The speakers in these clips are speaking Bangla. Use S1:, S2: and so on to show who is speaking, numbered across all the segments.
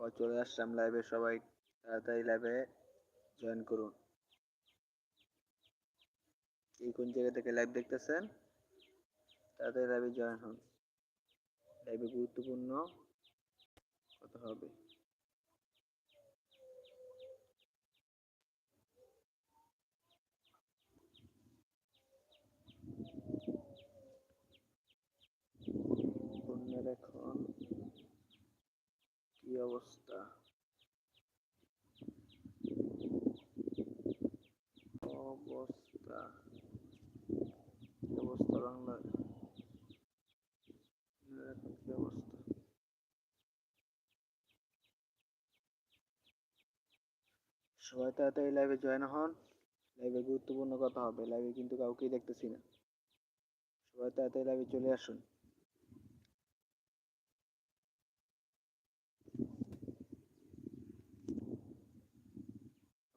S1: আবার চলে আসলাম লাইভে সবাই তাড়াতাড়ি লাইভে জয়েন করুন। এই কোন জায়গা থেকে লাইভ দেখতেছেন? তাড়াতাড়ি লাইভে জয়েন হন। লাইভে গুরুত্বপূর্ণ কথা হবে বন্যার এখন বাংলার? কি অবস্থা? সবাই তাড়াতাড়ি লাইভে জয়েন হন। লাইভে গুরুত্বপূর্ণ কথা হবে। লাইভে কিন্তু কাউকেই দেখতেছি না। সবাই তাড়াতাড়ি লাইভে চলে আসুন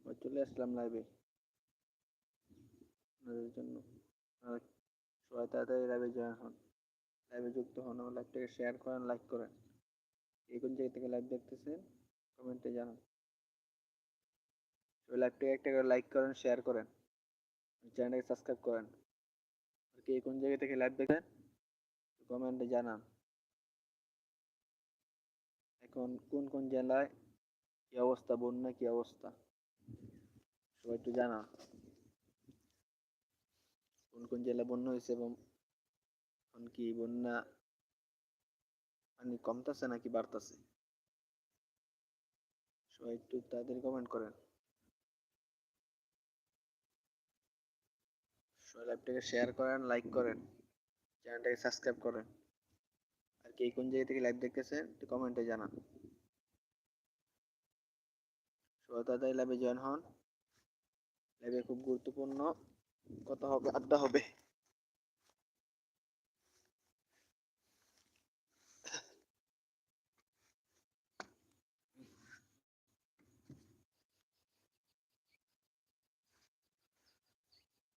S1: আবার চলে আসলাম লাইভে আপনাদের জন্য সবাই তাড়াতাড়ি লাইভে জয়েন হন। লাইভে যুক্ত হন আমার লাইভটাকে শেয়ার করেন লাইক করেন। এই কোন জায়গা থেকে লাইভ দেখতেছেন কমেন্টে জানান। সবাই লাইভটাকে একটা করে লাইক করেন শেয়ার করেন। চ্যানেলটাকে সাবস্ক্রাইব করেন। আর কে কোন জায়গা থেকে লাইভ দেখেন কমেন্টে জানান। এখন কোন কোন জেলায় কি অবস্থা বন্যা কি অবস্থা? সবাই একটু জানা কোন কোন জেলায় বন্যা হয়েছে এবং কি বন্যা পানি কমতেছে নাকি বাড়তেছে? সবাই একটু তাদের কমেন্ট করেন। সবাই লাইভটাকে শেয়ার করেন লাইক করেন চ্যানেলটাকে সাবস্ক্রাইব করেন। আর কে কোন জায়গা থেকে লাইভ দেখতেছেন, একটু কমেন্টে জানান। সবাই তাড়াতাড়ি লাইভে জয়েন হন। লাইভে খুব গুরুত্বপূর্ণ কথা হবে, আড্ডা হবে।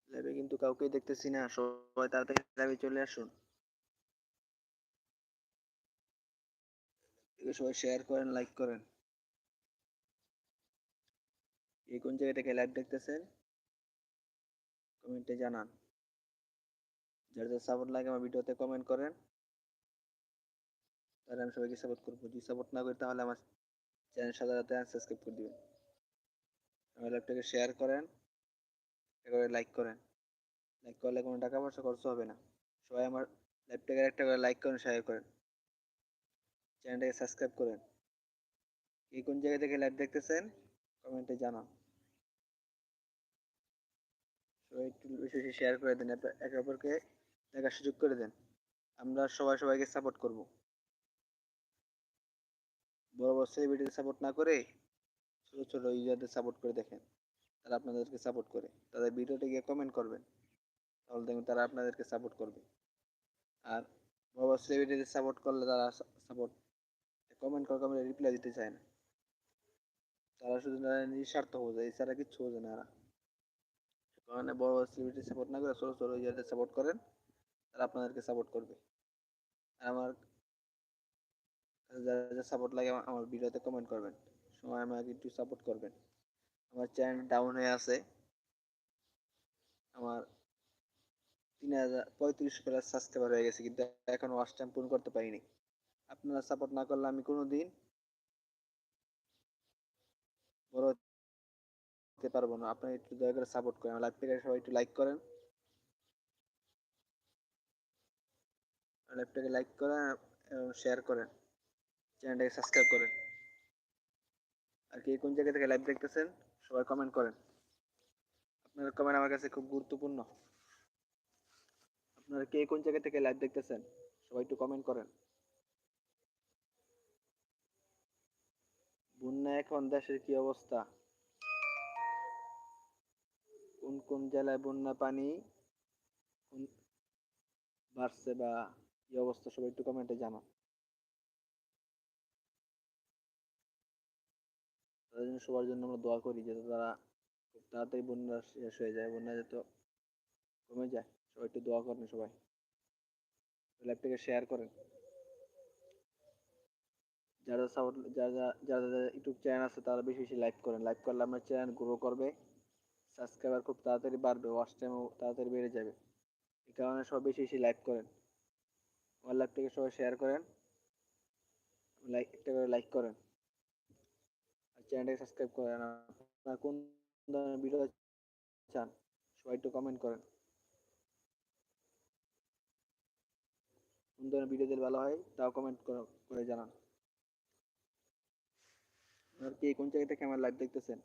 S1: লাইভে কিন্তু কাউকেই দেখতেছি না, সবাই তাড়াতাড়ি লাইভে চলে আসুন। সবাই শেয়ার করেন লাইক করেন। এই কোন জায়গা থেকে লাইভ দেখতেছেন? কমেন্টে জানান। যার সাপোর্ট লাগে আমার ভিডিওতে কমেন্ট করেন। তাহলে আমি সবাইকে সাপোর্ট করব। যদি সাপোর্ট না করি তাহলে আমার চ্যানেল সাধারণত সাবস্ক্রাইব করে দিবেন। আমার লাইভটাকে শেয়ার করেন। করে লাইক করেন। লাইক করলে কোনো টাকা পয়সা খরচ হবে না। সবাই আমার লাইভটাকে একটা করে লাইক করেন শেয়ার করেন। চ্যানেলটাকে সাবস্ক্রাইব করেন। এই কোন জায়গা থেকে লাইভ দেখতেছেন কমেন্টে জানান। একটু বেশি বেশি শেয়ার করে দেন, একে- অপরকে দেখার সুযোগ করে দেন। আমরা সবাই সবাইকে সাপোর্ট করব। বড় বড় সেলিব্রিটিদের সাপোর্ট না করে ছোট ছোট ইউজারদের সাপোর্ট করে দেখেন। তারা আপনাদেরকে সাপোর্ট করে। তাদের ভিডিওতে গিয়ে কমেন্ট করবেন। তাহলে দেখবেন তারা আপনাদেরকে সাপোর্ট করবে। আর বড় বড় সেলিব্রিটিদের সাপোর্ট করলে তারা সাপোর্ট কমেন্ট করে কমেন্ট রিপ্লাই দিতে চায় না। তারা শুধু নিঃস্বার্থ যায় এছাড়া কিচ্ছু বোঝে না কারণে বড় বড় সেলিব্রিটি সাপোর্ট না করে ছোট ছোট ইউজারদের সাপোর্ট করেন, তারা আপনাদেরকে সাপোর্ট করবে। আর আমার যারা যারা সাপোর্ট লাগে আমা- আমার ভিডিওতে কমেন্ট করবেন। সময় আমাকে একটু সাপোর্ট করবেন। আমার চ্যানেল ডাউন হয়ে আছে। আমার তিন হাজার, পঁয়ত্রিশ প্লাস সাবস্ক্রাইবার হয়ে গেছে, কিন্তু এখন ওয়াচ টাইম পূরণ করতে পারিনি। আপনারা সাপোর্ট না করলে আমি কোনো দিন বড় হতে পারব না। আপনি একটু দয়া করে সাপোর্ট করেন। লাইভ থেকে সবাই একটু লাইক করেন। লাইভটাকে লাইক করেন এবং শেয়ার করেন। চ্যানেলটাকে সাবস্ক্রাইব করেন। আর কি কোন জায়গা থেকে লাইভ দেখতেছেন, সবাই কমেন্ট করেন। আপনার কমেন্ট আমার কাছে খুব গুরুত্বপূর্ণ। আপনারা কে কোন জায়গা থেকে লাইভ দেখতেছেন, সবাই একটু কমেন্ট করেন। বন্যা এখন দেশের কি অবস্থা? কোন কোন জেলায় বন্যা পানি বাড়ছে বা কি অবস্থা, সবাই একটু কমেন্টে জানান তাদের জন্য সবার জন্য আমরা দোয়া করি যাতে তারা খুব তাড়াতাড়ি বন্যা শেষ হয়ে যায়, বন্যা যাতে কমে যায়। সবাই একটু দোয়া করেন সবাই। লাইভটাকে শেয়ার করেন। যারা সাপোর্ট যারা যারা যারা ইউটিউব চ্যানেল আছে, তারা বেশি বেশি লাইক করেন। লাইক করলে আমার চ্যানেল গ্রো করবে। সাবস্ক্রাইবার খুব তাড়াতাড়ি বাড়বে ওয়াচ টাইমও তাড়াতাড়ি বেড়ে যাবে। এই কারণে সব বেশি বেশি লাইক করেন। আমার লাইভটাকে সবাই শেয়ার করেন লাইক একটা করে লাইক করেন। আর চ্যানেলটাকে সাবস্ক্রাইব করেন। আপনার কোন ধরনের ভিডিও চান, সবাই একটু কমেন্ট করেন। কোন ধরনের ভিডিও দিলে ভালো হয়, তাও কমেন্ট করে জানান। আর কে কোন জায়গা থেকে আমার লাইভ দেখতেছেন?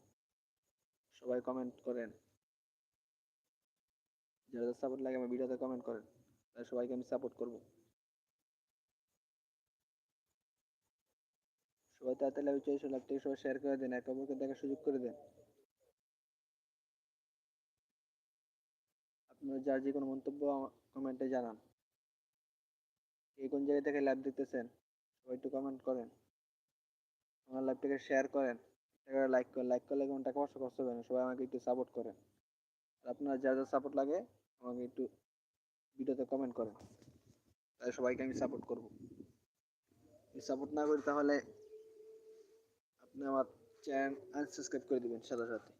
S1: সবাই কমেন্ট করেন। যারা সাপোর্ট লাগে, আমার ভিডিওতে কমেন্ট করেন। তাহলে সবাইকে আমি সাপোর্ট করব। সবাই তাড়াতাড়ি লাইভ চলে লাইভটাকে সবাই শেয়ার করে দেন, একে অপরকে দেখার সুযোগ করে দেন। আপনারা যার যে কোনো মন্তব্য কমেন্টে জানান। কে কোন জায়গা থেকে লাইভ দেখতেছেন, সবাই একটু কমেন্ট করেন। আমার লাইভটাকে শেয়ার করেন। লাইক করে লাইক করলে কোনো টাকা পয়সা খরচ হবে না, সবাই আমাকে একটু সাপোর্ট করেন। আপনার যা যা সাপোর্ট লাগে, আমাকে একটু ভিডিওতে কমেন্ট করেন। তাহলে সবাইকে আমি সাপোর্ট করব। সাপোর্ট না করি তাহলে আপনি আমার চ্যানেল আনসাবস্ক্রাইব করে দিবেন সাথে সাথে।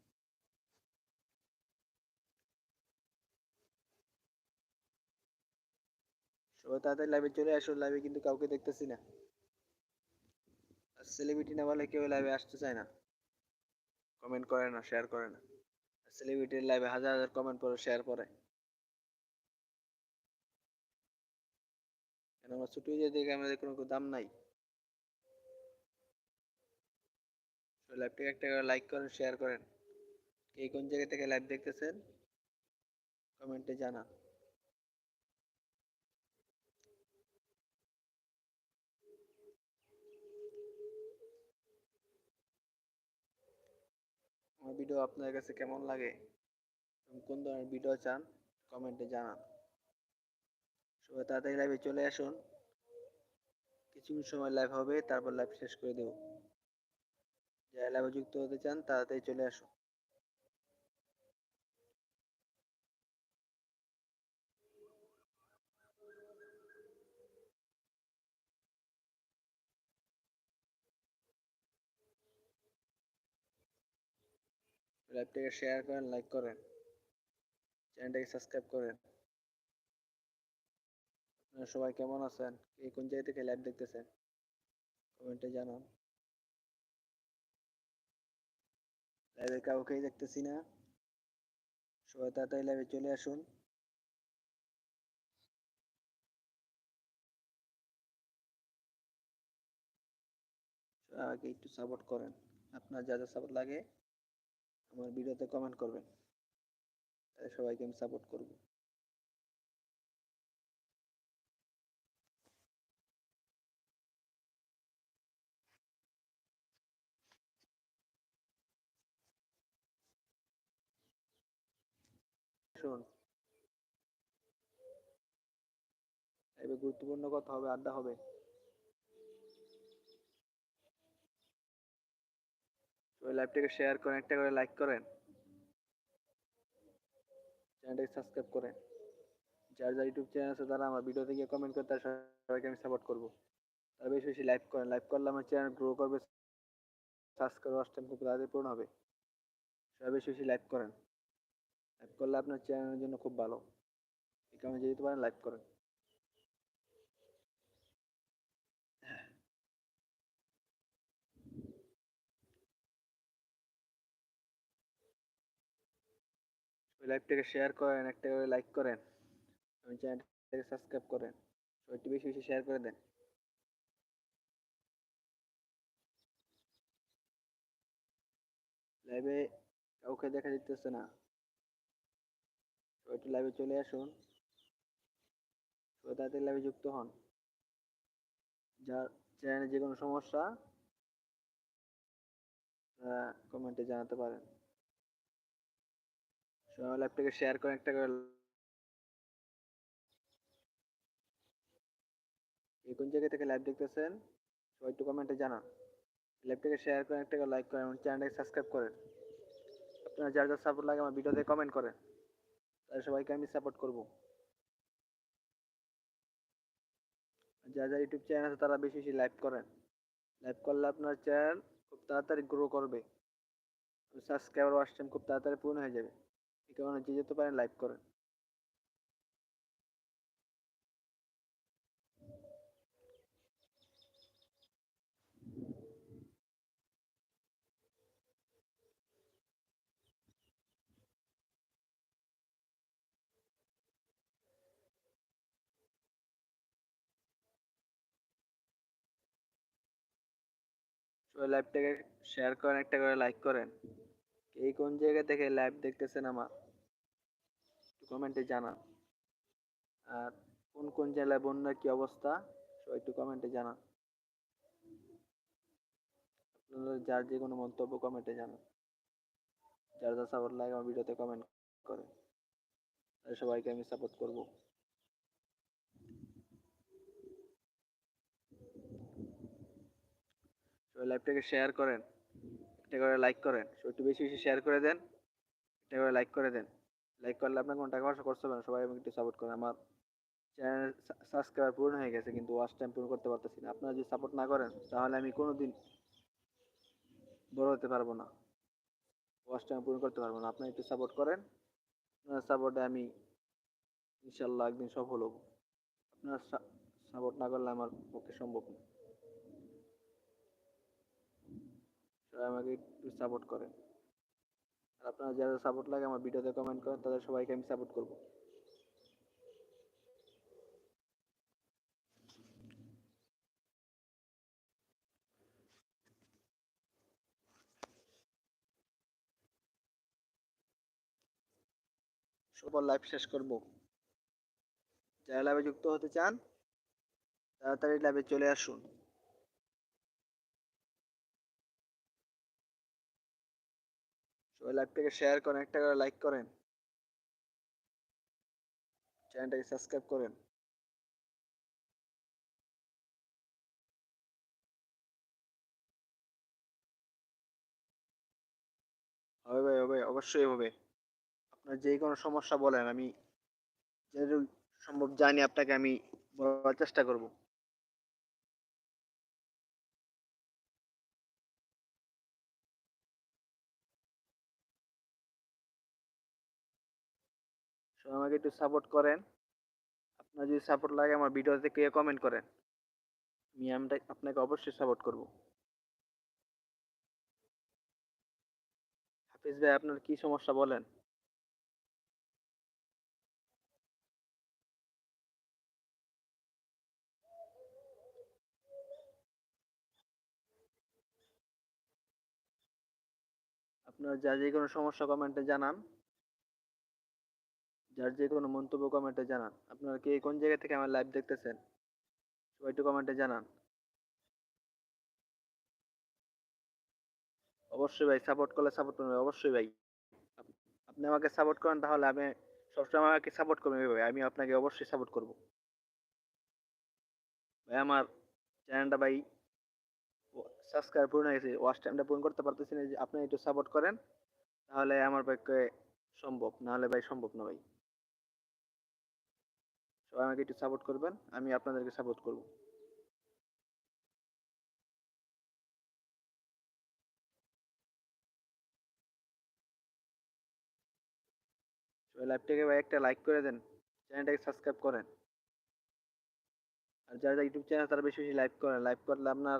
S1: সবাই তাড়াতাড়ি লাইভে চলে আসো লাইভে কিন্তু কাউকে দেখতেছি না। সেলিব্রিটি না বলে কেউ লাইভে আসতে চায় না। কমেন্ট করে না শেয়ার করে না। সেলিব্রিটির লাইভে হাজার হাজার কমেন্ট পরে শেয়ার করে আমরা ছুটি হয়ে দেখে আমাদের কোনো দাম নাই? লাইভটাকে একটা লাইক করেন শেয়ার করেন। কে কোন জায়গা থেকে লাইভ দেখতেছেন? কমেন্টে জানান। আমার ভিডিও আপনার কাছে কেমন লাগে? কোন ধরনের ভিডিও চান কমেন্টে জানান। সবাই তাড়াতাড়ি লাইভে চলে আসুন। কিছু সময় লাইভ হবে, তারপর লাইভ শেষ করে দেব। যারা লাইভে যুক্ত হতে চান, তাড়াতাড়ি চলে আসুন। লাইভটাকে শেয়ার করেন লাইক করেন। চ্যানেলটাকে সাবস্ক্রাইব করেন। সবাই কেমন আছেন? কে কোন জায়গা থেকে লাইভ দেখতেছেন? কমেন্টে জানান। লাইভে কাউকেই দেখতেছি না। সবাই তাড়াতাড়ি লাইভে চলে আসুন। আমাকে একটু সাপোর্ট করেন। আপনার যা যা সাপোর্ট লাগে আমার ভিডিওতে কমেন্ট করবেন। সবাইকে আমি সাপোর্ট করব। শুন গুরুত্বপূর্ণ কথা হবে আড্ডা হবে। সবাই লাইভটাকে শেয়ার করেন, একটা করে লাইক করেন। চ্যানেলটাকে সাবস্ক্রাইব করেন। যার যার ইউটিউব চ্যানেল আছে, তারা আমার ভিডিও থেকে কমেন্ট করে, তার সবাইকে আমি সাপোর্ট করব। তারা বেশি বেশি লাইভ করেন। লাইভ করলে আমার চ্যানেল গ্রো করবে সাবস্ক্রাইব ওয়াচ টাইম খুব তাড়াতাড়ি পূরণ হবে। সবাই বেশি বেশি লাইভ করেন। লাইভ করলে আপনার চ্যানেলের জন্য খুব ভালো। এই কারণে যেতে পারেন লাইভ করেন। লাইভটাকে শেয়ার করেন, একটা করে লাইক করেন। এবং চ্যানেলটাকে সাবস্ক্রাইব করেন। সবাই বেশি বেশি শেয়ার করে দেন। লাইভে কাউকে দেখা যেতেছে না। একটু লাইভে চলে আসুন। তাড়াতাড়ি লাইভে যুক্ত হন। যার চ্যানেলে যে কোনো সমস্যা কমেন্টে জানাতে পারেন। সবাই লাইভটাকে শেয়ার করেন একটা করে কোন জায়গা থেকে লাইভ দেখতেছেন, সবাই একটু কমেন্টে জানান। লাইভটাকে শেয়ার করেন একটা করে লাইক করেন এবং চ্যানেলটাকে সাবস্ক্রাইব করেন। আপনারা যার যার সাপোর্ট লাগে আমার ভিডিওতে কমেন্ট করেন। তাহলে সবাইকে আমি সাপোর্ট করব। যার যার ইউটিউব চ্যানেল আছে, তারা বেশি বেশি লাইভ করেন। লাইভ করলে আপনার চ্যানেল খুব তাড়াতাড়ি গ্রো করবে। সাবস্ক্রাইবার ওয়াচ টাইম খুব তাড়াতাড়ি পূর্ণ হয়ে যাবে। এই কারণে যে যেতে পারেন লাইভ করেন। লাইভটাকে শেয়ার করেন একটা করে লাইক করেন। এই কোন জায়গা থেকে লাইভ দেখতেছেন আমার? কমেন্টে জানান। আর কোন কোন জেলায় বন্যার কি অবস্থা? সবাই একটু কমেন্টে জানান। আপনাদের যার যে কোনো মন্তব্য কমেন্টে জানান। যার যা সাপোর্ট লাগে আমার ভিডিওতে কমেন্ট করে সবাইকে আমি সাপোর্ট করব। সবাই লাইভটাকে শেয়ার করেন। একটা করে লাইক করেন। একটু বেশি বেশি শেয়ার করে দেন। একটা করে লাইক করে দেন। লাইক করলে আপনার কোনো টাকা পয়সা করতে না। সবাই আমাকে একটু সাপোর্ট করেন। আমার চ্যানেল সাবস্ক্রাইবার পূর্ণ হয়ে গেছে, কিন্তু ওয়াচ টাইম পূরণ করতে পারতেছি না। আপনারা যদি সাপোর্ট না করেন, তাহলে আমি কোনো দিন বড় হতে পারব না। ওয়াচ টাইম পূরণ করতে পারব না। আপনারা একটু সাপোর্ট করেন। আপনার সাপোর্টে আমি ইনশাল্লাহ একদিন সফল হব। আপনার সাপোর্ট না করলে আমার পক্ষে সম্ভব না। সবাই আমাকে একটু সাপোর্ট করেন আর আপনারা যারা সাপোর্ট লাগে আমার ভিডিওতে কমেন্ট করেন, তাদের সবাইকে আমি সাপোর্ট করব। সবার লাইভ শেষ করব। যারা লাইভে যুক্ত হতে চান, তাড়াতাড়ি লাইভে চলে আসুন। সবাই লাইভটাকে শেয়ার করেন, একটা করে লাইক করেন। চ্যানেলটাকে সাবস্ক্রাইব করেন। হবে ভাই, হবে, অবশ্যই হবে। আপনার যে কোনো সমস্যা বলেন, আমি সম্ভব জানি আপনাকে আমি বলার চেষ্টা করব। আমাকে একটু সাপোর্ট করেন। আপনার যদি সাপোর্ট লাগে আমার ভিডিওতে কে কমেন্ট করেন। আমি আমরা আপনাকে অবশ্যই সাপোর্ট করব। হাফিজ ভাই, আপনার কি সমস্যা বলেন? আপনার যা যে কোনো সমস্যা কমেন্টে জানান। যার যে কোনো মন্তব্য কমেন্টে জানান। আপনারা কে কোন জায়গা থেকে আমার লাইভ দেখতেছেন? সবাই একটু কমেন্টে জানান। অবশ্যই ভাই সাপোর্ট করলে সাপোর্ট করবেন, অবশ্যই ভাই। আপনি আমাকে সাপোর্ট করেন তাহলে আমি সবসময় আমাকে সাপোর্ট করবেন ভাই, আমি আপনাকে অবশ্যই সাপোর্ট করব। ভাই, আমার চ্যানেলটা ভাই সাবস্ক্রাইব পূর্ণ হয়ে গেছে ওয়াচ টাইমটা পূরণ করতে পারতেছি না যে আপনি একটু সাপোর্ট করেন, তাহলে আমার পক্ষে সম্ভব নাহলে ভাই সম্ভব না ভাই। সবাই আমাকে একটু সাপোর্ট করবেন, আমি আপনাদেরকে সাপোর্ট করব। সবাই লাইভটাকে ভাই একটা লাইক করে দেন চ্যানেলটাকে সাবস্ক্রাইব করেন। আর যারা ইউটিউব চ্যানেল তারা বেশি বেশি লাইভ করেন। লাইভ করলে আপনার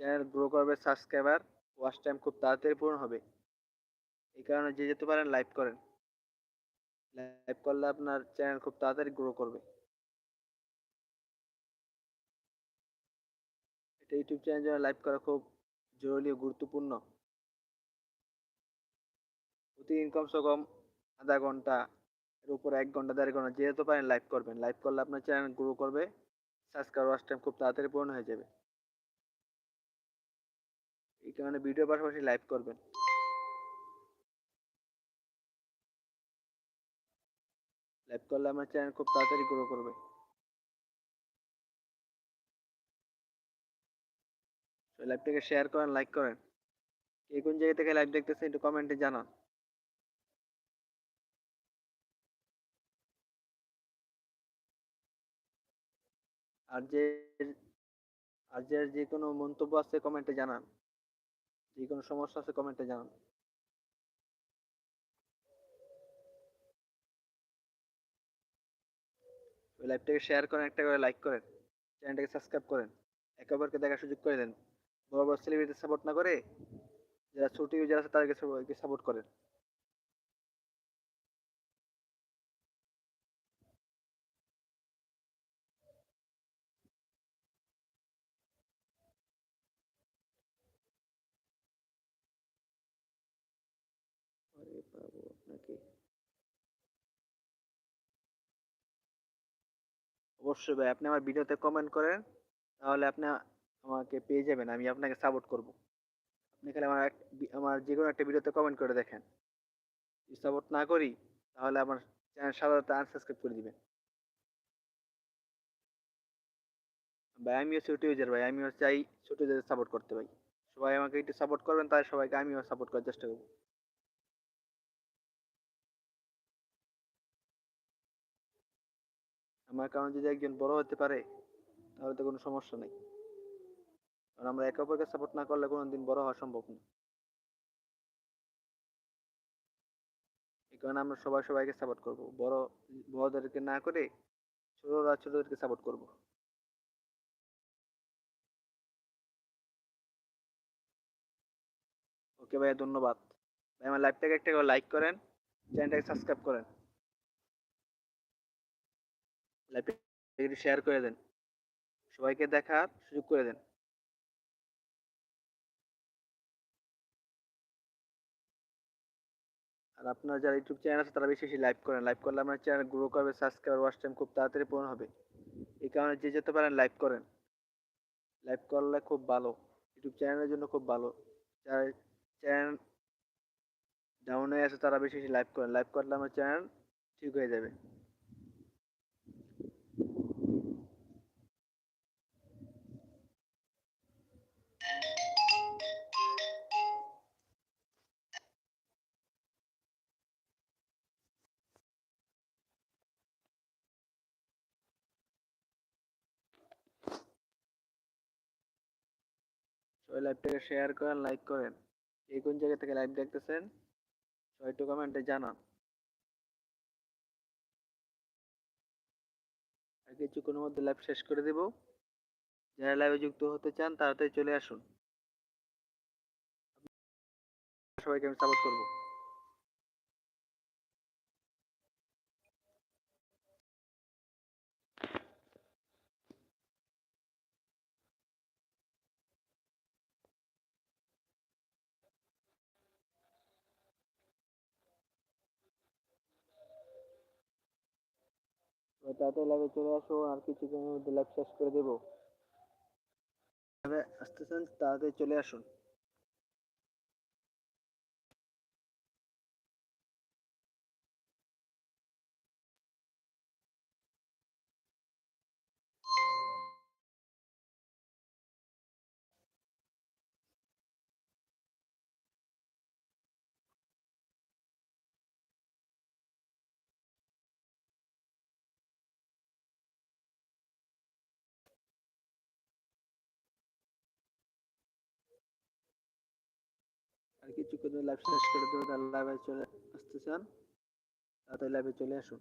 S1: চ্যানেল গ্রো করবে সাবস্ক্রাইবার ওয়াচ টাইম খুব তাড়াতাড়ি পূরণ হবে। এই কারণে যে যেতে পারেন লাইভ করেন। লাইভ করলে আপনার চ্যানেল খুব তাড়াতাড়ি গ্রো করবে। এটা ইউটিউব চ্যানেল জন্য লাইভ করা খুব জরুরি ও গুরুত্বপূর্ণ। প্রতিদিন কমসে কম আধা ঘণ্টা এর উপর এক ঘণ্টা, দেড় ঘণ্টা যেহেতু পারেন লাইভ করবেন। লাইভ করলে আপনার চ্যানেল গ্রো করবে সাবস্ক্রাইব ওয়াচ টাইম খুব তাড়াতাড়ি পূরণ হয়ে যাবে। এই কারণে ভিডিও পাশাপাশি লাইভ করবেন। লাইভ করলে আমার চ্যানেল খুব তাড়াতাড়ি গ্রো করবে। লাইভটাকে শেয়ার করেন লাইক করেন। কে কোন জায়গা থেকে লাইভ দেখতেছেন একটু কমেন্টে জানান। আর যে আর যে কোনো মন্তব্য আছে কমেন্টে জানান। যে কোনো সমস্যা আছে কমেন্টে জানান। ওই লাইভটাকে শেয়ার করেন, একটা করে লাইক করেন চ্যানেলটাকে সাবস্ক্রাইব করেন একে অপরকে দেখার সুযোগ করে দেন। বড় বড় সেলিব্রিটি সাপোর্ট না করে, যারা ছোট ইউজার আছে তাদেরকে সাপোর্ট করেন আরে বাবু আপনাকে অবশ্যই ভাই। আপনি আমার ভিডিওতে কমেন্ট করেন, তাহলে আপনি আমাকে পেয়ে যাবেন, আমি আপনাকে সাপোর্ট করব। আপনি খালি আমার আমার যে কোনো একটা ভিডিওতে কমেন্ট করে দেখেন। যদি সাপোর্ট না করি, তাহলে আমার চ্যানেল সাধারণত আনসাবস্ক্রাইব করে দিবেন। ভাই, আমিও ছোট ইউজার ভাই, আমিও চাই ছোট ইউজার সাপোর্ট করতে ভাই। সবাই আমাকে একটু সাপোর্ট করবেন তাই সবাইকে আমিও সাপোর্ট করার চেষ্টা করব। আমার কারণে যদি একজন বড় হতে পারে, তাহলে তো কোনো সমস্যা নেই। কারণ আমরা একে অপরকে সাপোর্ট না করলে কোনোদিন বড় হওয়া সম্ভব না। এই কারণে আমরা সবাই সবাইকে সাপোর্ট করব। বড় বড়দেরকে না করে ছোটরা ছোটদেরকে সাপোর্ট করব। ওকে ভাইয়া ধন্যবাদ। ভাই, আমার লাইভটাকে একটা লাইক করেন চ্যানেলটাকে সাবস্ক্রাইব করেন। শেয়ার করে দেন। সবাইকে দেখার সুযোগ করে দেন। আর আপনার যারা ইউটিউব চ্যানেল আছে, তারা বেশি বেশি লাইভ করেন। লাইভ করলে আমার চ্যানেল গ্রো করবে সাবস্ক্রাইবার ওয়াচ টাইম খুব তাড়াতাড়ি পূরণ হবে। এই কারণে যে যেতে পারেন লাইভ করেন। লাইভ করলে খুব ভালো। ইউটিউব চ্যানেলের জন্য খুব ভালো। যারা চ্যানেল ডাউন হয়ে আছে, তারা বেশি বেশি লাইভ করেন। লাইভ করলে আমার চ্যানেল ঠিক হয়ে যাবে। সবাই লাইভটাকে শেয়ার করেন লাইক করেন। এই কোন জায়গা থেকে লাইভ দেখতেছেন সবাই একটু কমেন্টে জানান। আর কিছুক্ষণের মধ্যে লাইভ শেষ করে দেব। যারা লাইভে যুক্ত হতে চান, তাড়াতাড়ি চলে আসুন। সবাইকে আমি সাপোর্ট করব। তাড়াতাড়ি লাইভে চলে আসো, আর কিছুক্ষণের মধ্যে লাইভ শেষ করে দেবো। আসতেছেন তাড়াতাড়ি চলে আসুন। কিছুক্ষণ লাইভ শেষ করে দেবো তার লাইভে চলে আসতে চান। তাড়াতাড়ি লাইভে চলে আসুন।